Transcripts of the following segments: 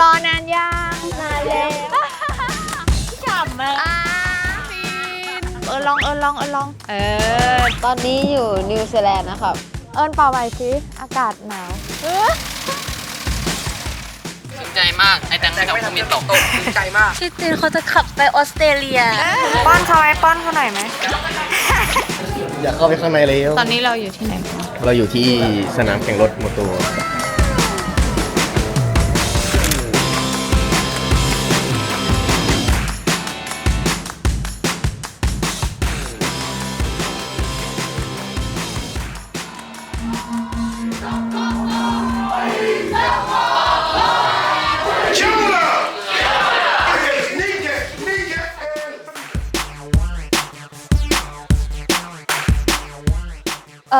รอนานยังนานแล้วฉ่ำมากอ่าฟินเออลองเออลองเออลอง เออ ตอนนี้อยู่นิวซีแลนด์นะครับ เอิญเป่าไปสิอากาศหนาวเออสนใจมาก ไอ้แตงกับภูมิตกใจมากพี่จินเขาจะขับไปออสเตรเลีย ป้อนเขาไหมป้อนเขาหน่อยไหม อยากเข้าไปข้างในเลย ตอนนี้เราอยู่ที่ไหนคะเราอยู่ที่สนามแข่งรถมอเตอร์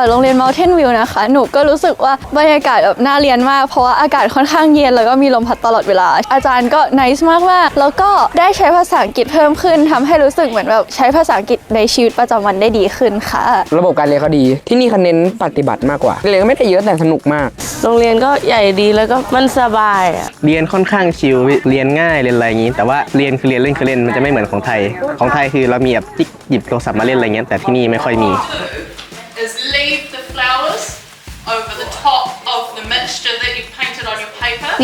โรงเรียน Mountain View นะคะ หนูก็รู้สึกว่าบรรยากาศแบบน่าเรียนมาก เพราะว่าอากาศค่อนข้างเย็น แล้วก็มีลมพัดตลอดเวลา อาจารย์ก็ nice มากมากๆแล้วก็ได้ใช้ภาษาอังกฤษเพิ่มขึ้นทำให้รู้สึกเหมือนแบบใช้ภาษาอังกฤษในชีวิตประจำวันได้ดีขึ้นค่ะ ระบบการเรียนเขาดี ที่นี่เขาเน้นปฏิบัติมากกว่า เรียนก็ไม่ได้เยอะแต่สนุกมาก โรงเรียนก็ใหญ่ดีแล้วก็มันสบายอะเรียนค่อนข้างชิล เรียนง่ายเรียนอะไรอย่างนี้ แต่ว่าเรียนคือเรียนเล่นคือเล่นมันจะไม่เหมือนของไทย ของไทยคือเรามีแบบจิ๊กหยิบโทรศัพท์มาเล่นอะไรเงี้ยแต่ที่นี่ไม่ค่อยมี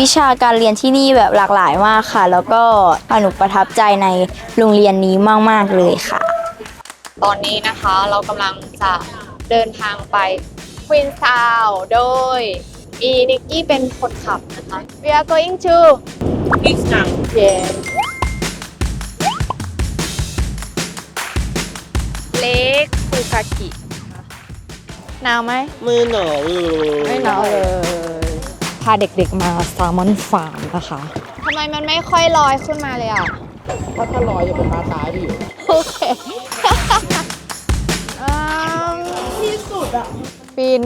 วิชาการเรียนที่นี่แบบหลากหลายมากค่ะ แล้วก็หนูประทับใจในโรงเรียนนี้มาก ๆ เลยค่ะ ตอนนี้นะคะเรากำลังจะเดินทางไปควีนซาวโดยมีนิกกี้เป็นคนขับนะคะ we are going to Queenstown. yes เล็กฟูกากิหนาวไหม มือหนอไม่หนาวเลยพาเด็กๆมาแซลมอนฟาร์มนะคะทำไมมันไม่ค่อยลอยขึ้นมาเลยอะเพราะถ้าลอยจะเป็นปลาตายพี่อยู่ โอเคที่สุดอะฟิน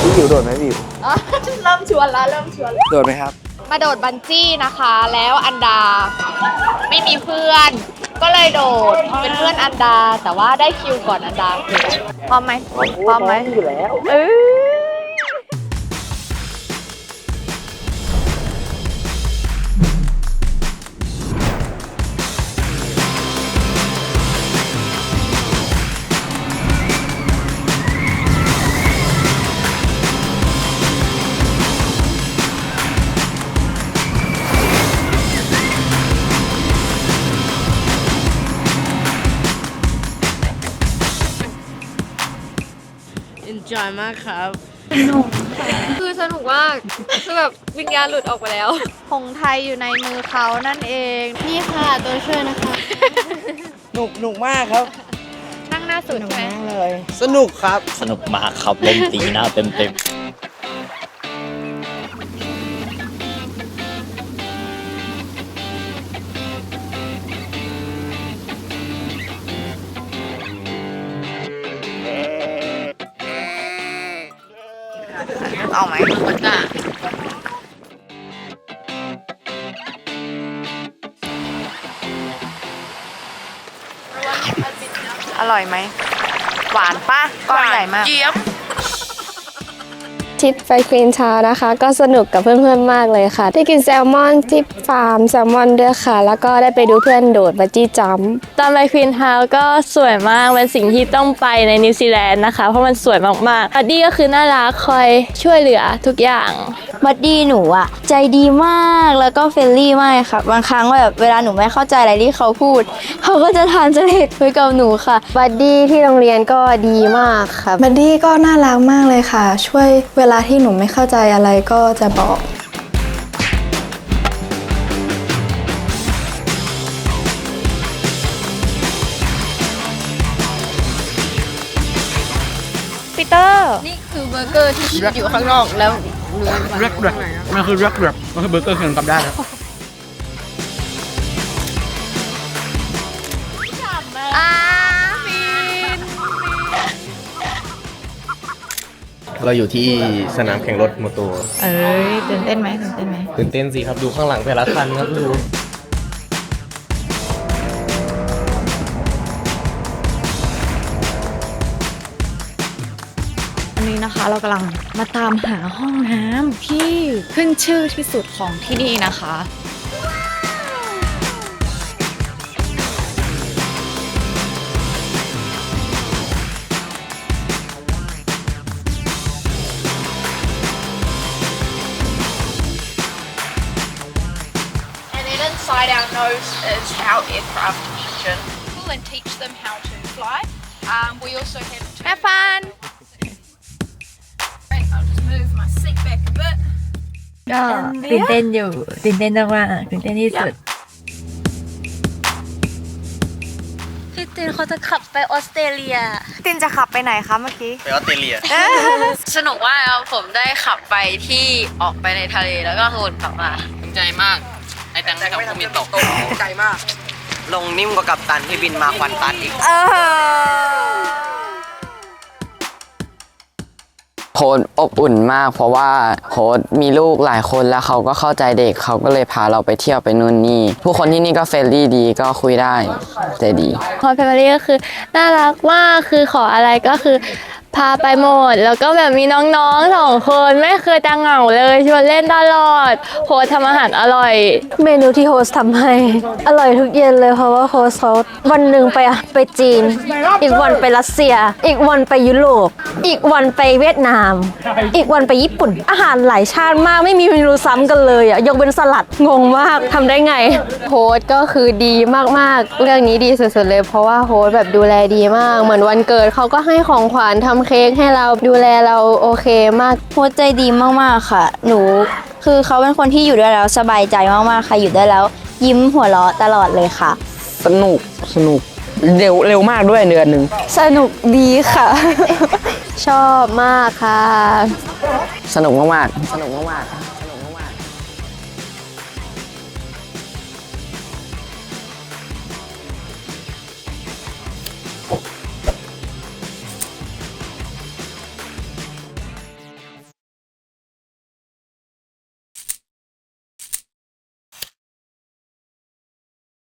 พี่อยู่โดดไหมพี่อยู่อะเริ่มชวนแล้วเริ่มชวนแล้วโดดไหมครับ มาโดดบันจี้นะคะ แล้วอันดาไม่มีเพื่อน ก็เลยโดดเป็นเพื่อนอันดา แต่ว่าได้คิวก่อนอันดาคือพร้อมไหมพร้อมไหมอยู่แล้วเออ คือสนุกมากคือแบบวิญญาณหลุดออกไปแล้ว ผงไทยอยู่ในมือเขานั่นเอง นี่ค่ะตัวช่วยนะคะ หนุกหนุกมากครับนั่งหน้าสุดใช่ไหมสนุกครับ สนุกมากครับ เล่นตีหน้าเต็มเเอาไหมมันจะอร่อยไหม หวานปะก้อนใหญ่มาก ทริปไปควีนทาวนะคะ ก็สนุกกับเพื่อนๆมากเลยค่ะ ได้กินแซลมอนที่ฟาร์มแซลมอนด้วยค่ะ แล้วก็ได้ไปดูเพื่อนโดดบัจจี้จัมป์ตอนไปควีนทาวก็สวยมากเป็นสิ่งที่ต้องไปในนิวซีแลนด์นะคะ เพราะมันสวยมากๆบัดดี้ก็คือน่ารักคอยช่วยเหลือทุกอย่างบัดดี้หนูอะใจดีมากแล้วก็เฟรนลี่มากค่ะบางครั้งแบบเวลาหนูไม่เข้าใจอะไรที่เขาพูด เขาก็จะทานเสลดคุยกับหนูค่ะบัดดี้ที่โรงเรียนก็ดีมากค่ะบัดดี้ก็น่ารักมากเลยค่ะ ช่วยเวลาที่หนูไม่เข้าใจอะไรก็จะบอกปีเตอร์ นี่คือเบอร์เกอร์ที่คิดอยู่ข้างนอกแล้วเรียกแบบมันคือเรียกแบบมันคือเบอร์เกอร์คือกับได้ครับ เราอยู่ที่สนามแข่งรถมอโตเอ้ยตื่นเต้นไหมตื่นเต้นไหมตื่นเต้นสิครับดูข้างหลังแต่ละคันครับดูันนี้นะคะเรากำลังมาตามหาห้องน้ำที่ขึ้นชื่อที่สุดของที่นี่นะคะ our nose is our aircraft engine. And teach them how to fly. Um, we also have. แม่ฟัน Right, I'll just move my seat back a bit. ก็ตื่นเต้นอยู่ตื่นเต้นมากๆตื่นเต้นที่สุด พี่ตินเขาจะขับไปออสเตรเลีย ตินจะขับไปไหนคะเมื่อกี้ ไปออสเตรเลีย สนุกมากครับผมได้ขับไปที่ออกไปในทะเลแล้วก็วนกลับมาภูมิใจมาก ไอ้แตงกับภูมิตกใจมาก ลงนิ่มกว่ากับตันที่บินมาควันตันอีกโฮสต์อบอุ่นมาก เพราะว่าโฮสต์มีลูกหลายคนแล้วเขาก็เข้าใจเด็กเขาก็เลยพาเราไปเที่ยวไปนู่นนี่ ผู้คนที่นี่ก็เฟรนลี่ดีก็คุยได้ใจดี คอนแฟมิลี่ก็คือ น่ารักมากคือขออะไรก็คือ พาไปหมด แล้วก็แบบมีน้องๆสองคนไม่เคยจะเหงาเลยชวนเล่นตลอด โฮสทำอาหารอร่อย เมนูที่โฮสต์ทำให้ อร่อยทุกเย็นเลยเพราะว่าโฮสต์เขาวันหนึ่งไปไปจีน อีกวันไปรัสเซีย อีกวันไปยุโรปอีกวันไปเวียดนาม อีกวันไปญี่ปุ่น อาหารหลายชาติมากไม่มีเมนูซ้ำกันเลยอะยกเป็นสลัดงงมากทำได้ไง โฮสก็คือดีมากๆ เรื่องนี้ดีสุดๆเลย เพราะว่าโฮสแบบดูแลดีมาก เหมือนวันเกิดเขาก็ให้ของขวัญทำเค้กให้เราดูแลเราโอเคมากโฮสต์ใจดีมากๆค่ะ หนู คือเขาเป็นคนที่อยู่ด้วยแล้วสบายใจมากๆค่ะอยู่ได้แล้ว ยิ้มหัวเราะตลอดเลยค่ะ สนุกสนุกเร็วเร็วมากด้วยเดือนหนึ่งสนุกดีค่ะ ชอบมากค่ะ สนุกมากๆสนุกมากๆ